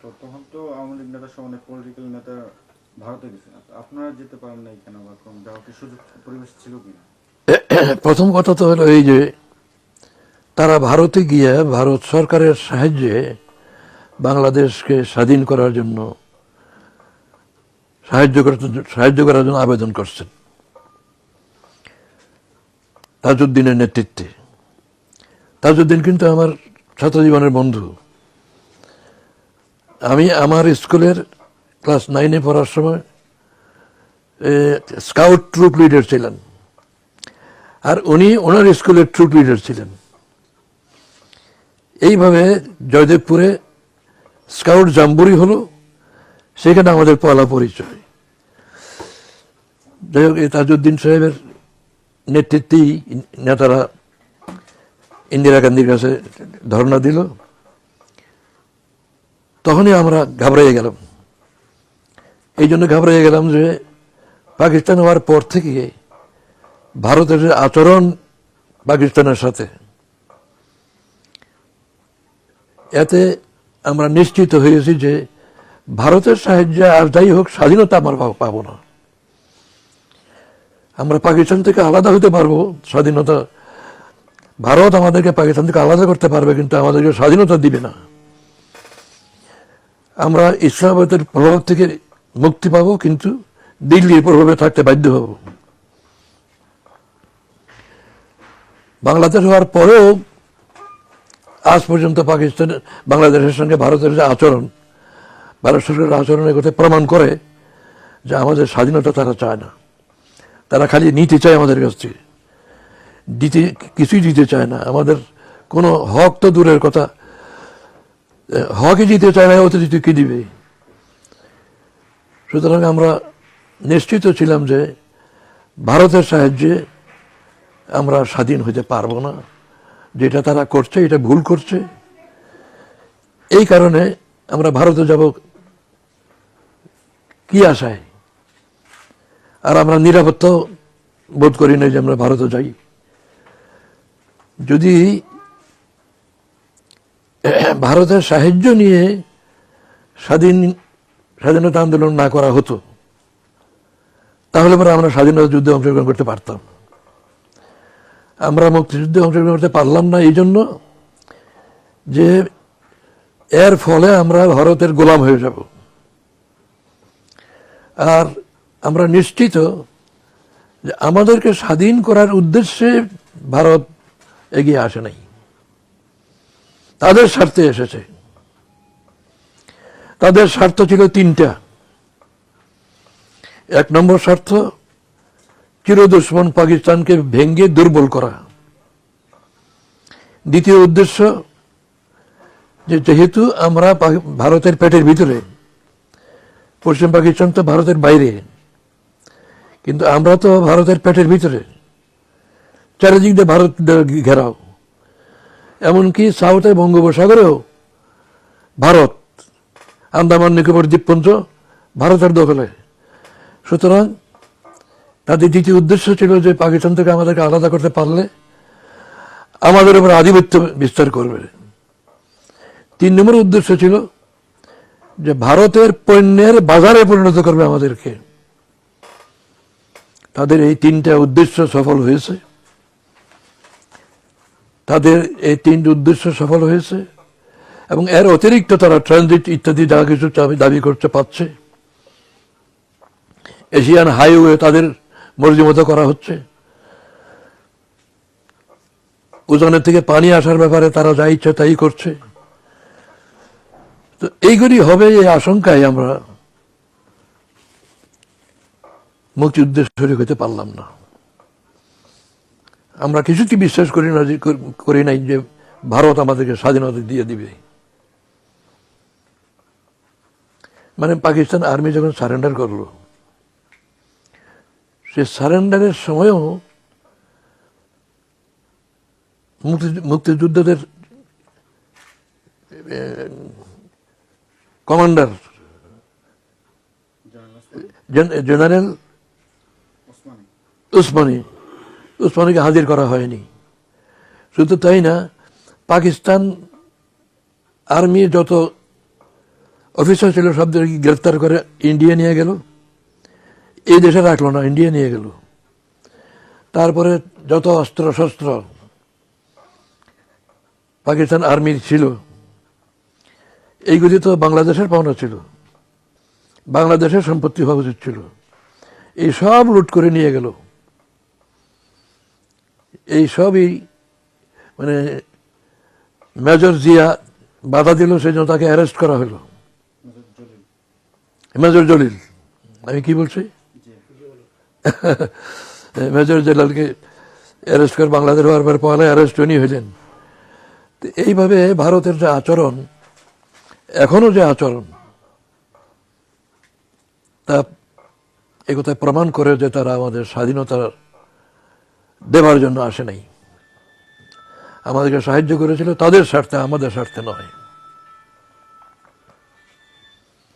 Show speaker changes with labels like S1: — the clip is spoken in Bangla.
S1: তো তখন তো আওয়ামী লীগ নেতা সহ অনেক পলিটিক্যাল নেতা ভারতে গেছেন। তো আপনারা যেতে পারেন নাই কেন বা কোন যাওয়ার সুযোগ, পরিবেশ ছিল কিনা?
S2: প্রথম কথা তো হলো এই যে, তারা ভারতে গিয়ে ভারত সরকারের সাহায্যে বাংলাদেশকে স্বাধীন করার জন্য সাহায্য করার সাহায্য করার জন্য আবেদন করছেন। তাজউদ্দিনের নেতৃত্বে। তাজউদ্দিন কিন্তু আমার ছাত্র জীবনের বন্ধু। আমি আমার স্কুলের ক্লাস নাইনে পড়ার সময় স্কাউট ট্রুপ লিডার ছিলেন। আর উনি ওনার স্কুলের ট্রুপ লিডার ছিলেন। এইভাবে জয়দেবপুরে স্কাউট জাম্বুরি হলো, সেখানে আমাদের পলা পরিচয়। যাই হোক এই তাজউদ্দিন সাহেবের নেতৃত্বেই নেতারা ইন্দিরা গান্ধীর কাছে ধর্ণা দিল। তখনই আমরা ঘাবড়াইয়ে গেলাম। এই জন্য ঘাবড়াইয়ে গেলাম যে পাকিস্তান হওয়ার পর থেকে ভারতের আচরণ পাকিস্তানের সাথে। এতে আমরা নিশ্চিত হয়েছি যে ভারতের সাহায্যে আর যাই হোক স্বাধীনতা আমরা পাবো না। আমরা পাকিস্তান থেকে আলাদা হতে পারব, স্বাধীনতা। ভারত আমাদেরকে পাকিস্তান থেকে আলাদা করতে পারবে, কিন্তু আমাদেরকে স্বাধীনতা দিবে না। আমরা ইসলামাবাদের প্রভাব থেকে মুক্তি পাবো, কিন্তু দিল্লির প্রভাবে থাকতে বাধ্য হব। বাংলাদেশ হওয়ার পরেও আজ পর্যন্ত পাকিস্তান, বাংলাদেশের সঙ্গে ভারতের যে আচরণ, ভারত সরকারের আচরণের কথা প্রমাণ করে যে আমাদের স্বাধীনতা তারা চায় না। তারা খালি নিতে চায় আমাদের কাছ থেকে। দিতে, কিছুই দিতে চায় না। আমাদের কোনো হক তো দূরের কথা। এ, জিতে চায় না অতিরিক্ত কি দিবে? সুতরাং আমরা নিশ্চিত ছিলাম যে ভারতের সাহায্যে আমরা স্বাধীন হতে পারব না। যেটা তারা করছে এটা ভুল করছে। এই কারণে আমরা ভারতে যাব কি আশায়? আর আমরা নিরাপত্তা বোধ করি না যে আমরা ভারতে যাই। যদি ভারতের সাহায্য নিয়ে স্বাধীন, স্বাধীনতা আন্দোলন না করা হতো, তাহলে পরে আমরা স্বাধীনতা যুদ্ধে অংশগ্রহণ করতে পারতাম। আমরা মুক্তিযুদ্ধে অংশগ্রহণ করতে পারলাম না এই জন্য যে এর ফলে আমরা ভারতের গোলাম হয়ে যাব। আর আমরা নিশ্চিত যে আমাদেরকে স্বাধীন করার উদ্দেশ্যে ভারত এগিয়ে আসে নাই। তাদের স্বার্থে এসেছে। তাদের স্বার্থ ছিল তিনটা। এক নম্বর স্বার্থ, চিরদুশ্মন পাকিস্তানকে ভেঙ্গে দুর্বল করা। দ্বিতীয় উদ্দেশ্য, যে যেহেতু আমরা ভারতের পেটের ভিতরে, পশ্চিম পাকিস্তান তো ভারতের বাইরে, কিন্তু আমরা তো ভারতের পেটের ভিতরে। চারিদিক দিয়ে ভারত ঘেরাও। এমনকি সাউথে বঙ্গোপসাগরেও। ভারত, আন্দামান নিকোবর দ্বীপপুঞ্জ, ভারতের দখলে। সুতরাং, তাদের দ্বিতীয় উদ্দেশ্য ছিল যে পাকিস্তান থেকে আমাদেরকে আলাদা করতে পারলে আমাদের উপর আধিপত্য বিস্তার করবে। তিন নম্বর উদ্দেশ্য ছিল যে ভারতের পণ্যের বাজারে পরিণত করবে আমাদেরকে। তাদের এই তিনটা উদ্দেশ্য সফল হয়েছে। তাদের এই তিনটি উদ্দেশ্য সফল হয়েছে, এবং এর অতিরিক্ত তারা ট্রানজিট ইত্যাদি যা কিছু দাবি করতে পারছে। এশিয়ান হাইওয়ে তাদের মর্জি মতো করা হচ্ছে। উজানের থেকে পানি আসার ব্যাপারে তারা যা ইচ্ছা তাই করছে। তো এইগুলি হবে এই আশঙ্কায় আমরা মুক্তিযুদ্ধে শরীর হতে পারলাম না। আমরা কিছুটি বিশ্বাস করি না করি নাই যে ভারত আমাদেরকে স্বাধীনতা দিয়ে দিবে। মানে পাকিস্তান আর্মি যখন সারেন্ডার করল সে সারেন্ডারের সময়ও মুক্তি মুক্তিযুদ্ধদের কমান্ডার
S1: জেনারেল
S2: উসমানী উসমানীকে হাজির করা হয়নি। শুধু তাই না, পাকিস্তান আর্মি যত অফিসার ছিল সবদের গ্রেফতার করে ইন্ডিয়া নিয়ে গেল। এই দেশে রাখল না, ইন্ডিয়া নিয়ে গেল। তারপরে যত অস্ত্র শস্ত্র পাকিস্তান আর্মির ছিল, এইগুলি তো বাংলাদেশের পাওনা ছিল। বাংলাদেশের সম্পত্তি হওয়া উচিত ছিল। এই সব লুট করে নিয়ে গেল। এই সবই মানে মেজর জিয়া বাধা দিল সেই জন্য তাকে অ্যারেস্ট করা হলো।
S1: মেজর জলিল।
S2: আমি কি বলছি? মেজর জেলালকে অ্যারেস্ট করে বাংলাদেশ হওয়ার পর পরে অ্যারেস্ট উনি হইলেন। তো এইভাবে ভারতের যে আচরণ এখনও যে আচরণ, তা একথায় প্রমাণ করে যে তারা আমাদের স্বাধীনতা দেবার জন্য আসে নাই। আমাদেরকে সাহায্য করেছিল তাদের স্বার্থে আমাদের স্বার্থে নয়।